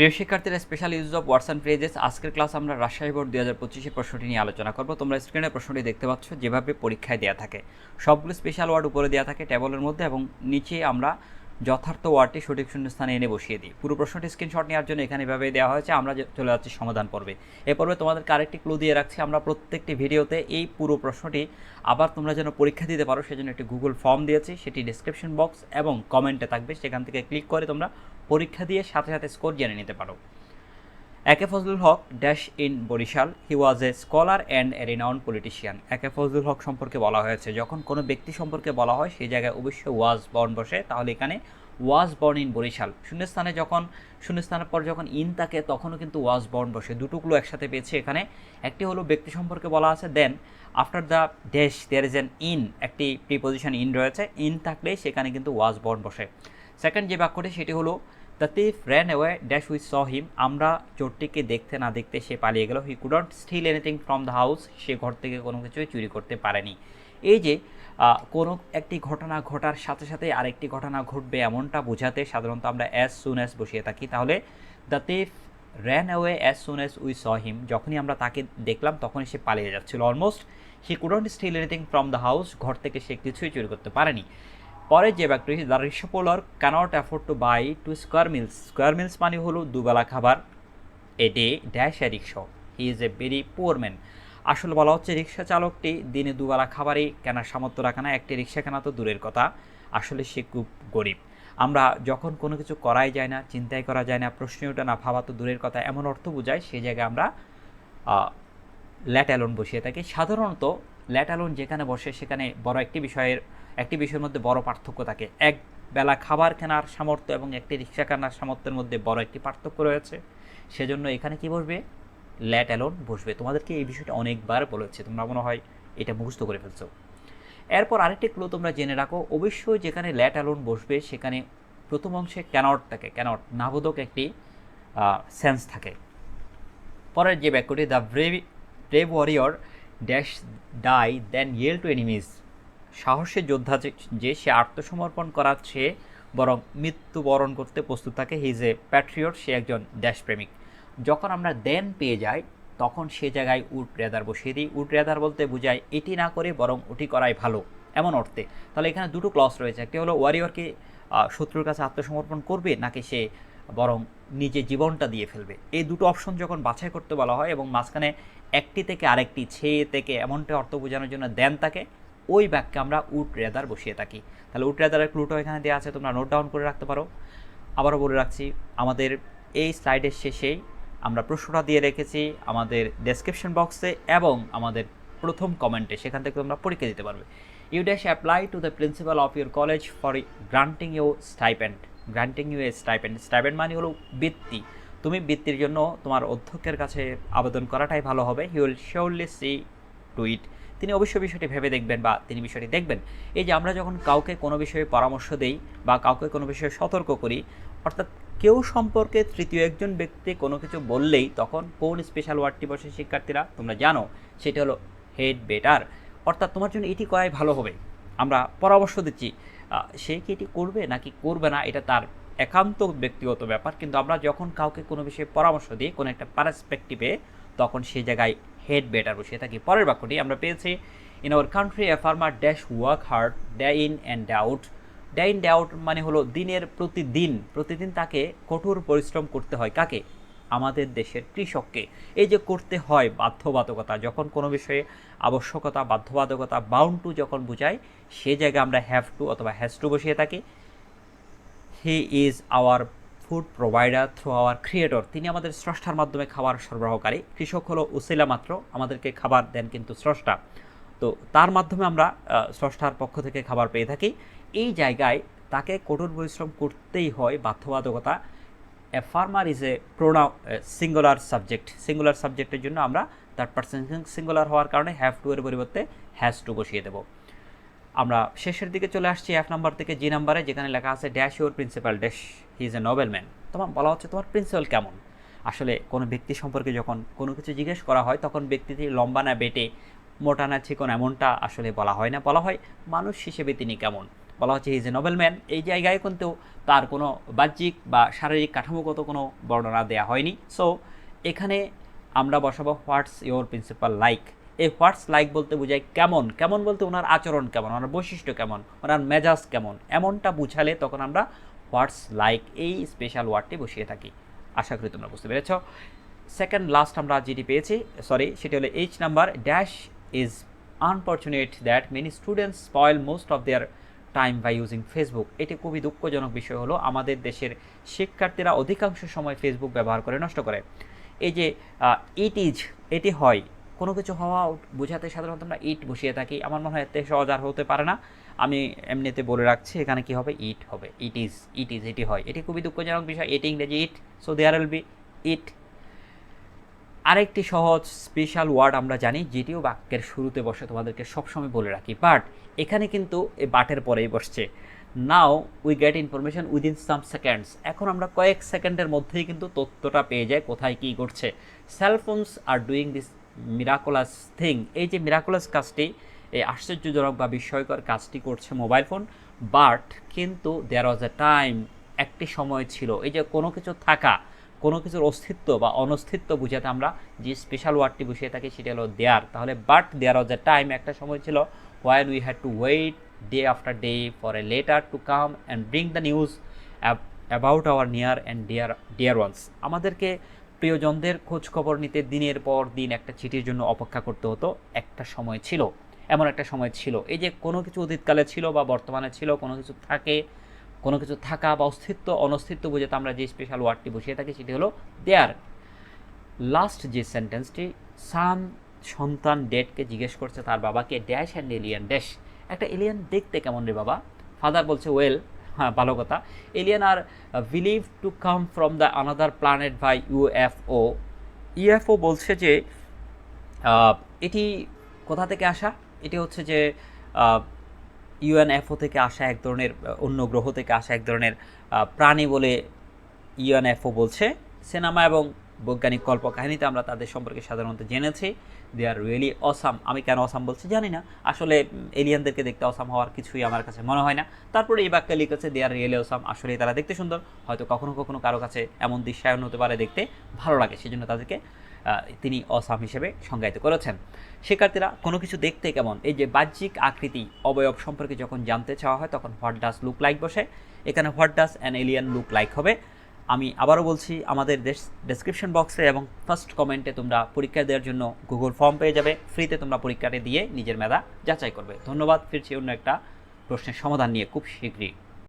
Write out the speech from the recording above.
প্রিয় শিক্ষার্থীরা special use of words and phrases আজকের ক্লাস আমরা রাজশাহী বোর্ড দুই হাজার পঁচিশের প্রশ্নটি নিয়ে আলোচনা করব। তোমরা স্ক্রিনে প্রশ্নটি দেখতে পাচ্ছ, যেভাবে পরীক্ষায় দেওয়া থাকে। সবগুলো স্পেশাল ওয়ার্ড উপরে দেওয়া থাকে টেবলের মধ্যে এবং নিচে আমরা যথার্থ ওয়ার্ডটি সঠিক শূন্যস্থানে এনে বসিয়ে দিই। পুরো প্রশ্নটি স্ক্রিনশট নেওয়ার জন্য এখানে এভাবে দেওয়া হয়েছে, আমরা চলে যাচ্ছি সমাধান পর্বে। এ পর্বে তোমাদেরকে আরেকটি ক্লু দিয়ে রাখছি, আমরা প্রত্যেকটি ভিডিওতে এই পুরো প্রশ্নটি আবার তোমরা যেন পরীক্ষা দিতে পারো, সেজন্য একটি গুগল ফর্ম দিয়েছি, সেটি ডিসক্রিপশন বক্স এবং কমেন্টে থাকবে। সেখান থেকে ক্লিক করে তোমরা পরীক্ষা দিয়ে সাথে সাথে স্কোর জেনে নিতে পারো। A K Fazlul Huq dash in Barisal he was a scholar and a renown politician A K Fazlul Huq সম্পর্কে বলা হয়েছে, যখন কোনো ব্যক্তি সম্পর্কে বলা হয় সেই জায়গায় অবশ্যই ওয়াজ বর্ন বসে, তাহলে এখানে ওয়াজ বর্ন ইন বরিশাল। শূন্যস্থানে যখন, শূন্যস্থানের পর যখন ইন থাকে তখনও কিন্তু ওয়াজ বর্ন বসে। দুটোগুলো একসাথে পেয়েছে এখানে। একটি হলো ব্যক্তি সম্পর্কে বলা আছে then after the dash there is an in একটি প্রিপোজিশন ইন রয়েছে। ইন থাকলে সেখানে কিন্তু ওয়াজ বর্ন বসে। সেকেন্ড যে বাক্যটি, সেটি হলো the thief ran away dash with saw him আমরা চোরটিকে দেখতে না দেখতে সে পালিয়ে গেল। He couldn't steal anything from the house সে ঘর থেকে কোনো কিছুই চুরি করতে পারেনি। এই যে কোনো একটি ঘটনা ঘটার সাথে সাথে আরেকটি ঘটনা ঘটবে এমনটা বোঝাতে সাধারণত আমরা অ্যাজ সুন অ্যাজ বসিয়ে থাকি। তাহলে the thief ran away as soon as we saw him যখনই আমরা তাকে দেখলাম তখনই সে পালিয়ে যাচ্ছিল। Almost he couldn't steal anything from the house ঘর থেকে সে কিছুই চুরি করতে পারেনি। পরে যে ব্যক্তি the rickshaw puller cannot afford to buy two square meals square meals মানে হলো দুবেলা খাবার। A day dash a rickshaw he is a very poor man আসলে বলা হচ্ছে রিক্সা চালকটি দিনে দুবেলা খাবারই কেনার সামর্থ্য রাখে না। একটি রিক্সা কেনা তো দূরের কথা। আসলে সে খুব গরিব। আমরা যখন কোনো কিছু করাই যায় না, চিন্তাই করা যায় না প্রশ্ন ওঠে না, ভাবা তো দূরের কথা। এমন অর্থ বোঝায় সেই জায়গায় আমরা ল্যাট অ্যালোন বসিয়ে থাকি। সাধারণত ল্যাট অ্যালোন যেখানে বসে, সেখানে বড় একটি বিষয়ের একটি বিষয়ের মধ্যে বড় পার্থক্য থাকে। এক বেলা খাবার কেনার সামর্থ্য এবং একটি রিক্সা কেনার সামর্থ্যের মধ্যে বড় একটি পার্থক্য রয়েছে। সেজন্য এখানে কি বসবে? ল্যাট অ্যালোন বসবে। তোমাদেরকে এই বিষয়টা অনেকবার বলেছে। তোমরা মনে হয় এটা মুখস্থ করে ফেলছো। এরপর আরেকটি ক্লু তোমরা জেনে রাখো। অবশ্যই যেখানে ল্যাট অ্যালোন বসবে, সেখানে প্রথম অংশে ক্যানট থাকে। ক্যানট নাবোধক একটি সেন্স থাকে। পরের যে বাক্যটি the brave brave warrior dash die, then yield to enemies. সাহসী যোদ্ধা যে- সে আত্মসমর্পণ করার চেয়ে বরং মৃত্যুবরণ করতে প্রস্তুত থাকে হি ইজ এ প্যাট্রিয়ট সে একজন দেশপ্রেমিক যখন আমরা দেন পেয়ে যাই, তখন সে জায়গায় উড রেদার বসিয়ে দিই। উড রেদার বলতে বোঝায়, এটি না করে বরং ওটি করাই ভালো। এমন অর্থে। তাহলে এখানে দুটো ক্লস রয়েছে। একটি হলো ওয়ারিয়রকে শত্রুর কাছে আত্মসমর্পণ করবে, নাকি সে বরং নিজে জীবনটা দিয়ে ফেলবে। এই দুটো অপশন যখন বাছাই করতে বলা হয় এবং মাঝখানে একটি থেকে আরেকটি ছে থেকে এমনটা অর্থ বোঝানোর জন্য দেন তাকে, ওই বাক্যে আমরা উড রেদার বসিয়ে থাকি। তাহলে উড রেদারের ক্লুটো এখানে দেওয়া আছে, তোমরা নোট ডাউন করে রাখতে পারো। আবারও বলে রাখছি, আমাদের এই স্লাইডের শেষেই আমরা প্রশ্নটা দিয়ে রেখেছি আমাদের ডেসক্রিপশন বক্সে এবং আমাদের প্রথম কমেন্টে সেখান থেকে তোমরা পরীক্ষা দিতে পারবে। You dash apply to the principal of your college for granting you stipend granting you a stipend stipend মানে হলো বৃত্তি। তুমি বৃত্তির জন্য তোমার অধ্যক্ষের কাছে আবেদন করাটাই ভালো হবে। He will surely see to it তিনি অবশ্যই বিষয়টি ভেবে দেখবেন বা তিনি বিষয়টি দেখবেন। এই যে আমরা যখন কাউকে কোনো বিষয়ে পরামর্শ দেই বা কাউকে কোনো বিষয়ে সতর্ক করি, অর্থাৎ কেউ সম্পর্কে তৃতীয় একজন ব্যক্তি কোনো কিছু বললেই তখন কোন স্পেশাল ওয়ার্ডটি বসে শিক্ষার্থীরা তোমরা জানো? সেটা হলো হেড বেটার অর্থাৎ তোমার জন্য এটি করাই ভালো হবে। আমরা পরামর্শ দিচ্ছি। সে কি এটি করবে নাকি করবে না? এটা তার একান্ত ব্যক্তিগত ব্যাপার। কিন্তু আমরা যখন কাউকে কোনো বিষয়ে পরামর্শ দিই, কোনো একটা পারসপেক্টিভে তখন সেই জায়গায় হেড বেটার বসে থাকি। পরের বাক্যটি আমরা পেয়েছি in our country a farmer dash work hard day in and out day in day out মানে হলো দিনের প্রতিদিন। প্রতিদিন তাকে কঠোর পরিশ্রম করতে হয়। কাকে? আমাদের দেশের কৃষককে। এই যে করতে হয় বাধ্যবাধকতা, যখন কোনো বিষয়ে আবশ্যকতা, বাধ্যবাধকতা বাউন্ড টু যখন বোঝায় সে জায়গায় আমরা হ্যাভ টু অথবা হ্যাজ টু বসিয়ে থাকি। He is our food provider through our creator তিনি আমাদের স্রষ্টার মাধ্যমে খাবার সরবরাহকারী। কৃষক হলো উসিলা মাত্র, আমাদেরকে খাবার দেন কিন্তু স্রষ্টা। তো তার মাধ্যমে আমরা স্রষ্টার পক্ষ থেকে খাবার পেয়ে থাকি। এই জায়গায় তাকে কঠোর পরিশ্রম করতেই হয় বাধ্যবাধকতা। এ ফার্মার ইজ এ প্রোনা সিঙ্গুলার সাবজেক্ট সিঙ্গুলার সাবজেক্টের জন্য আমরা থার্ড পার্সন সিঙ্গুলার হওয়ার কারণে হ্যাভ টু এর পরিবর্তে হ্যাজ টু বসিয়ে দেবো। আমরা শেষের দিকে চলে আসছি এক নাম্বার থেকে জি নাম্বারে, যেখানে লেখা আছে dash your principal dash he is a noble man তোমার বলা হচ্ছে, তোমার প্রিন্সিপাল কেমন? আসলে কোনো ব্যক্তি সম্পর্কে যখন কোনো কিছু জিজ্ঞেস করা হয়, তখন ব্যক্তিটি লম্বা না, বেটে, মোটা না, চিকন এমনটা আসলে বলা হয় না। বলা হয়, মানুষ হিসেবে তিনি কেমন? বলা হচ্ছে ইজ এ নোবেল ম্যান এই জায়গায় কিন্তু তার কোনো বাহ্যিক বা শারীরিক কাঠামোগত কোনো বর্ণনা দেওয়া হয়নি। সো এখানে আমরা বসাবো হোয়াটস ইওর প্রিন্সিপাল লাইক এই হোয়াটস লাইক বলতে বোঝায় কেমন? কেমন বলতে ওনার আচরণ কেমন? ওনার বৈশিষ্ট্য কেমন? ওনার মেজাজ কেমন? এমনটা বুঝালে তখন আমরা হোয়াটস লাইক এই স্পেশাল ওয়ার্ডটি বসিয়ে থাকি। আশা করি তোমরা বুঝতে পেরেছ। সেকেন্ড লাস্ট আমরা যেটি পেয়েছি সরি সেটি হলো H number dash is unfortunate that many students spoil most of their time by using Facebook. এটি খুবই দুঃখজনক বিষয় হলো, আমাদের দেশের শিক্ষার্থীরা অধিকাংশ সময় ফেসবুক ব্যবহার করে নষ্ট করে। এই যে ইট ইজ এটি হয়, কোনো কিছু হওয়া বোঝাতে সাধারণত আমরা ইট বসিয়ে থাকি। আমার মনে হয় এতে সহজ আর হতে পারে না। আমি এমনিতে বলে রাখছি, এখানে কি হবে? ইট হবে। ইট ইজ ইট ইজ এটি হয়। এটি খুবই দুঃখজনক বিষয়। এটি ইংরেজি it so there will be it আরেকটি সহজ স্পেশাল ওয়ার্ড আমরা জানি, যেটিও বাক্যের শুরুতে বসে তোমাদেরকে সবসময় বলে রাখি। বাট এখানে কিন্তু এই বাটের পরেই বসছে। Now we get information within some seconds এখন আমরা কয়েক সেকেন্ডের মধ্যেই কিন্তু তথ্যটা পেয়ে যাই, কোথায় কী ঘটছে। Cellphones are doing this miraculous thing এই যে মিরাকুলাস কাজটি এই আশ্চর্যজনক বা বিস্ময়কর কাজটি করছে মোবাইল ফোন বাট কিন্তু দেয়ার ওয়াজ এ টাইম একটি সময় ছিল, এই যে কোনো কিছু থাকা কোনো কিছুর অস্তিত্ব বা অনস্তিত্ব বুঝাতে আমরা যে স্পেশাল ওয়ার্ডটি বসিয়ে থাকি সেটা হলো দেয়ার তাহলে but there was A time একটা সময় ছিল while we had to wait day after day for a letter to come and bring the news about our near and dear dear ones আমাদেরকে প্রিয়জনদের খোঁজ খবর নিতে দিনের পর দিন একটা চিঠির জন্য অপেক্ষা করতে হতো, একটা সময় ছিল, এমন একটা সময় ছিল। এই যে কোনো কিছু অতীতকালে ছিল বা বর্তমানে ছিল, কোনো কিছু থাকে কোনো কিছু থাকা বা অস্তিত্ব অনস্তিত্ব বোঝাতে আমরা যে স্পেশাল ওয়ার্ডটি বসিয়ে থাকি সেটি হলো দেয়ার লাস্ট যে সেন্টেন্সটি সান সন্তান ডেটকে জিজ্ঞেস করছে তার বাবাকে ড্যাশ অ্যান্ড এলিয়ান ড্যাশ একটা এলিয়ান দেখতে কেমন রে বাবা? ফাদার বলছে ওয়েল হ্যাঁ ভালো কথা। Alien are believe to come from the another planet by UFO UFO বলছে যে এটি কোথা থেকে আসা? এটি হচ্ছে যে ইউএনএফও থেকে আসা এক ধরনের অন্য গ্রহ থেকে আসা এক ধরনের প্রাণী বলে ইউএনএফও বলছে। সিনেমা এবং বৈজ্ঞানিক কল্পকাহিনীতে আমরা তাদের সম্পর্কে সাধারণত জেনেছি। দে আর রিয়েলি অসাম আমি কেন অসাম বলছি জানি না। আসলে এলিয়ানদেরকে দেখতে অসাম হওয়ার কিছুই আমার কাছে মনে হয় না। তারপরে এই বাক্যে লিখেছে দে আর রিয়েলি অসাম আসলে তারা দেখতে সুন্দর। হয়তো কখনো কখনো কারও কাছে এমন দৃশ্যায়ন হতে পারে দেখতে ভালো লাগে, সেজন্য তাদেরকে তিনি অসাম হিসেবে সংজ্ঞায়িত করেছেন। শিক্ষার্থীরা, কোনো কিছু দেখতে কেমন? এই যে বাহ্যিক আকৃতি, অবয়ব সম্পর্কে যখন জানতে চাওয়া হয়, তখন হোয়াট ডাস লুক লাইক বসে। এখানে what does an alien look like হবে। আমি আবারও বলছি, আমাদের ডেসক্রিপশন বক্সে এবং ফার্স্ট কমেন্টে তোমরা পরীক্ষা দেওয়ার জন্য গুগল ফর্ম পেয়ে যাবে। ফ্রিতে তোমরা পরীক্ষাটি দিয়ে নিজের মেধা যাচাই করবে। ধন্যবাদ। ফিরছি অন্য একটা প্রশ্নের সমাধান নিয়ে খুব শীঘ্রই।